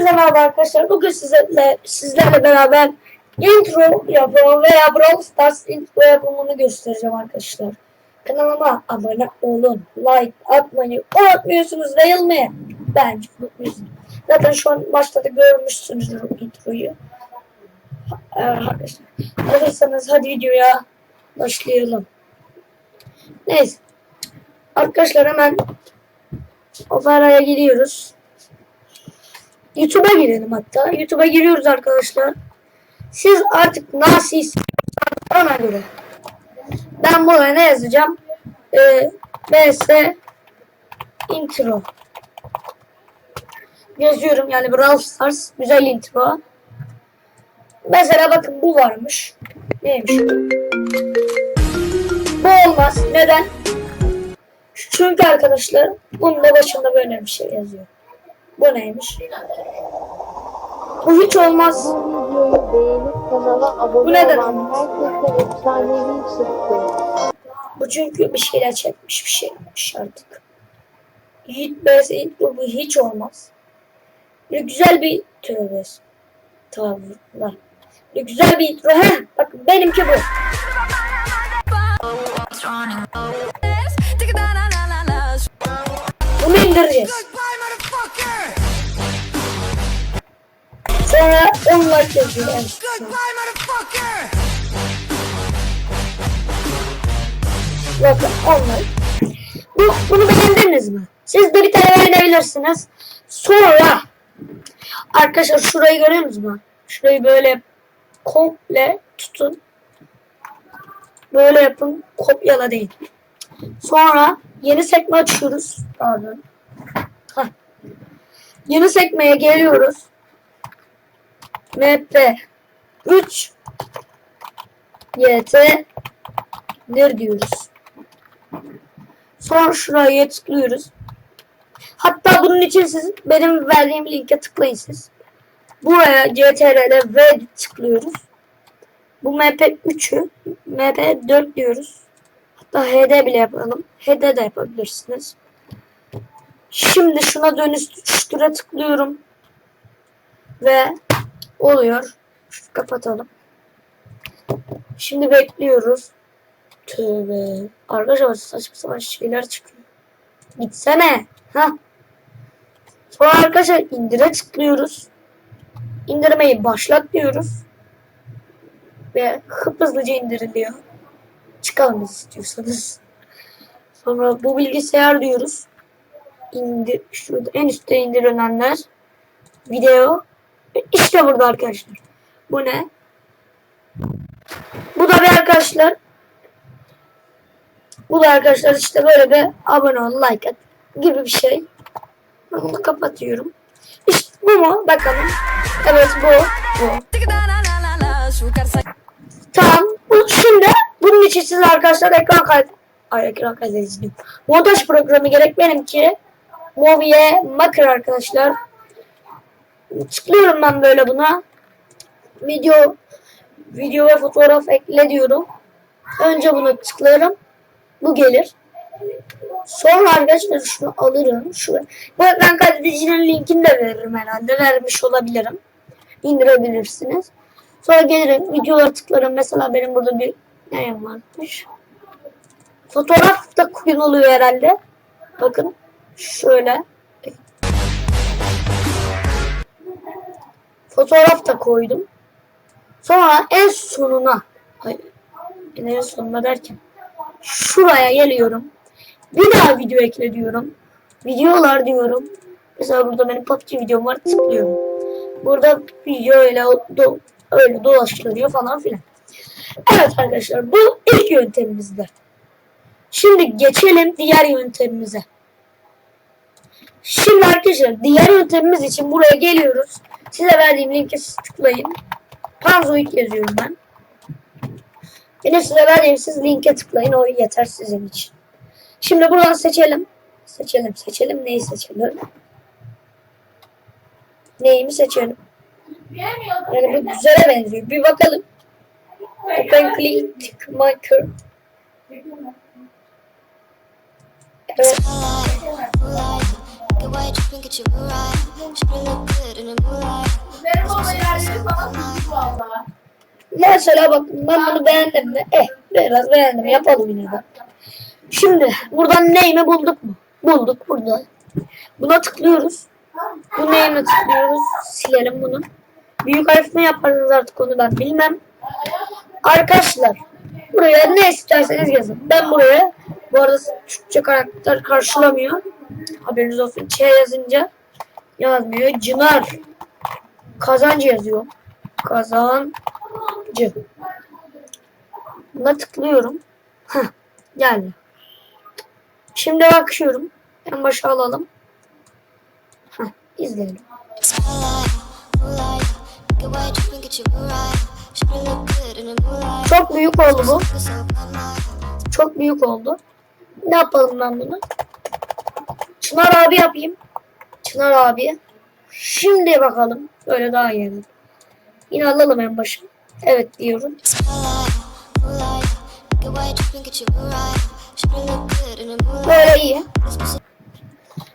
Hepinize merhaba arkadaşlar. Bugün sizlerle, sizlerle beraber intro yapımı veya Brawl Stars intro yapımını göstereceğim arkadaşlar. Kanalıma abone olun. Like atmayı unutmuyorsunuz değil mi? Bence unutmuyorsunuz. Zaten şu an başta da görmüşsünüzdür introyu. Ee, arkadaşlar. Hazırsanız hadi videoya başlayalım. Neyse. Arkadaşlar hemen Opera'ya gidiyoruz. YouTube'a girelim hatta. YouTube'a giriyoruz arkadaşlar. Siz artık nasıl istiyorsanız ona göre. Ben buraya ne yazacağım? Ee, BS intro. Yazıyorum yani Brawl Stars güzel intro. Mesela bakın bu varmış. Neymiş? Bu olmaz. Neden? Çünkü arkadaşlar bunun da başında böyle bir şey yazıyor. Bu neymiş? Bu hiç olmaz. videoyu beğenip kanala abone Bu neden. Bu çünkü bir şeyler çekmiş bir şey yapmış artık. Yiğit Beyaz intro bu hiç olmaz. Böyle güzel bir tövbe. Tavırlar. Böyle güzel bir intro. Heh, bakın benimki bu. Bunu indireceğiz. Sonra 10 like! Bakın 10 like. Bu, bunu beğendiniz mi? Siz de bir tane beğenebilirsiniz. Sonra arkadaşlar şurayı görüyor musunuz? Şurayı böyle komple tutun. Böyle yapın. Kopyala değil. Sonra yeni sekme açıyoruz. Pardon. Hah. Yeni sekmeye geliyoruz. MP 3 YT ner diyoruz. Sonra şuraya tıklıyoruz. Hatta bunun için siz benim verdiğim linke tıklayın siz. Buraya CTRL V tıklıyoruz. Bu MP3'ü MP4 diyoruz. Hatta HD bile yapalım. HD de yapabilirsiniz. Şimdi şuna dönüştüre tıklıyorum. Ve oluyor. Şu kapatalım. Şimdi bekliyoruz. Tövbe. Arkadaşlar saçma sapan şeyler çıkıyor. Gitsene. Ha. Sonra arkadaşlar indire tıklıyoruz. İndirmeyi başlat diyoruz. Ve hızlıca indiriliyor. Çıkalım istiyorsanız. Sonra bu bilgisayar diyoruz. İndir, şurada en üstte indirilenler. Video. İşte burada arkadaşlar. Bu ne? Bu da bir arkadaşlar. Bu da arkadaşlar işte böyle bir abone ol, like at gibi bir şey. Bunu kapatıyorum. İşte bu mu? Bakalım. Evet bu. Bu. Tamam. Bu, şimdi bunun için siz arkadaşlar ekran kaydı Ay ekran kaydedici diyorum. Montaj programı gerek benimki. Movie Maker arkadaşlar. Tıklıyorum ben böyle buna. Video video ve fotoğraf ekle diyorum. Önce bunu tıklarım. Bu gelir. Sonra arkadaşlar şunu alırım. Şuraya. Bu ekran kaydedicinin linkini de veririm herhalde. Vermiş olabilirim. İndirebilirsiniz. Sonra gelirim videolara tıklarım. Mesela benim burada bir neyim varmış. Fotoğraf da koyun oluyor herhalde. Bakın şöyle. Fotoğraf da koydum. Sonra en sonuna hayır, en sonuna derken şuraya geliyorum. Bir daha video ekle diyorum. Videolar diyorum. Mesela burada benim PUBG videom var tıklıyorum. Burada video öyle, do, öyle dolaştırıyor falan filan. Evet arkadaşlar bu ilk yöntemimizdi. Şimdi geçelim diğer yöntemimize. Şimdi arkadaşlar diğer yöntemimiz için buraya geliyoruz. Size verdiğim linke tıklayın. Panzoid yazıyorum ben. Yine size verdiğim siz linke tıklayın. O yeter sizin için. Şimdi buradan seçelim. Seçelim seçelim. Neyi seçelim? Neyimi seçelim? Yani bu güzele benziyor. Bir bakalım. Open click marker. Evet. Mesela bak ben bunu beğendim mi? Eh biraz beğendim yapalım yine de. Şimdi buradan neyimi bulduk mu? Bulduk burada. Buna tıklıyoruz. Bu neyime tıklıyoruz. Silelim bunu. Büyük harf mi yaparız artık onu ben bilmem. Arkadaşlar buraya ne isterseniz yazın. Ben buraya bu arada Türkçe karakter karşılamıyor. Haberiniz olsun. Ç yazınca yazmıyor. Çınar. Kazancı yazıyor. Kazancı. Buna tıklıyorum. Heh, geldi. Şimdi bakıyorum. En başa alalım. Heh, izleyelim. Çok büyük oldu bu. Çok büyük oldu. Ne yapalım ben bunu? Çınar abi yapayım. Çınar abi. Şimdi bakalım. Böyle daha iyi. Yine alalım en başa. Evet diyorum. Böyle iyi.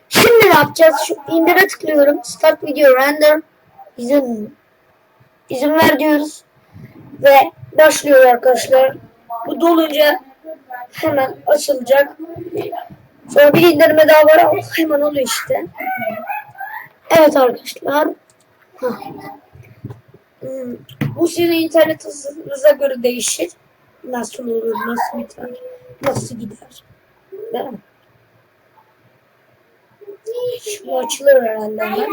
Şimdi ne yapacağız? Şu indire tıklıyorum. Start video render. İzin, izin ver diyoruz. Ve başlıyor arkadaşlar. Bu dolunca hemen açılacak. Sonra bir indirme daha var ama hemen oluyor işte. Evet arkadaşlar. Hmm, Bu sizin internet hızınıza göre değişir. Nasıl olur, nasıl biter, nasıl gider. Değil mi? Şu açılır herhalde hemen.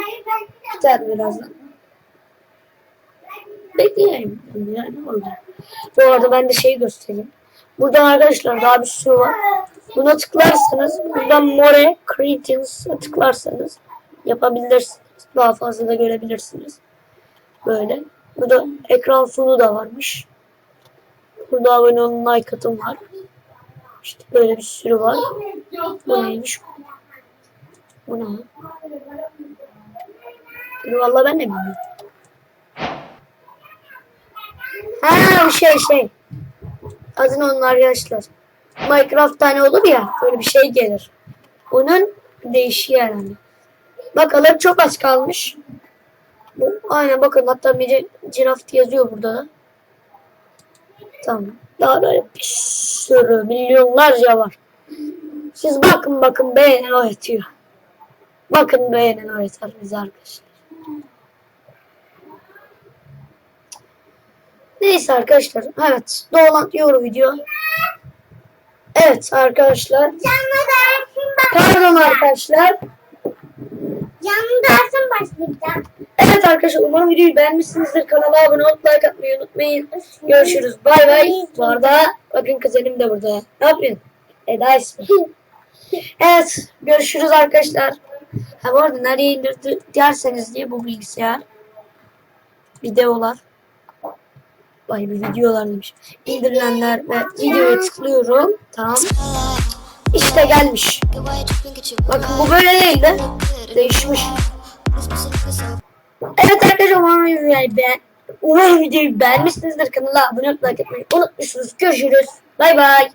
Biter birazdan. Bekleyelim. Yani olacak. Bu arada ben de şeyi göstereyim. Buradan arkadaşlar daha bir sürü var. Buna tıklarsanız buradan More Creations'a tıklarsanız yapabilirsiniz. Daha fazla da görebilirsiniz. Böyle. Burada ekran sonu da varmış. Burada abone olun like atım var. İşte böyle bir sürü var. Bu neymiş? Bu ne? Bunu Vallahi ben de bilmiyorum. Ha şey şey. Adını onun arkadaşlar. Minecraft tane olur ya böyle bir şey gelir. Onun değişiği herhalde. Bakalım çok az kalmış. Aynen bakın hatta bir ciraft yazıyor burada da. Tamam. Daha böyle bir sürü milyonlarca var. Siz bakın bakın beğenin o yetiyor. Bakın beğenin o yeter bize arkadaşlar. Neyse arkadaşlar. Evet. Doğulan Euro video. Evet arkadaşlar. Canlı dersim bak. Pardon arkadaşlar. Canlı dersim başlayacak. Evet arkadaşlar umarım videoyu beğenmişsinizdir. Kanala abone olup like atmayı unutmayın. Görüşürüz. Bay bay. Bu arada bakın kuzenim de burada. Ne yapıyorsun? Eda ismi. Evet. Görüşürüz arkadaşlar. Ha bu arada nereye indirdi derseniz diye bu bilgisayar. Videolar. Vay bir videolar demiş. İndirilenler ve videoya tıklıyorum. Tamam. İşte gelmiş. Bakın bu böyle değil de değişmiş. Evet arkadaşlar umarım videoyu beğen umarım videoyu beğenmişsinizdir. Kanala abone olmayı like unutmuşsunuz. Görüşürüz. Bay bay.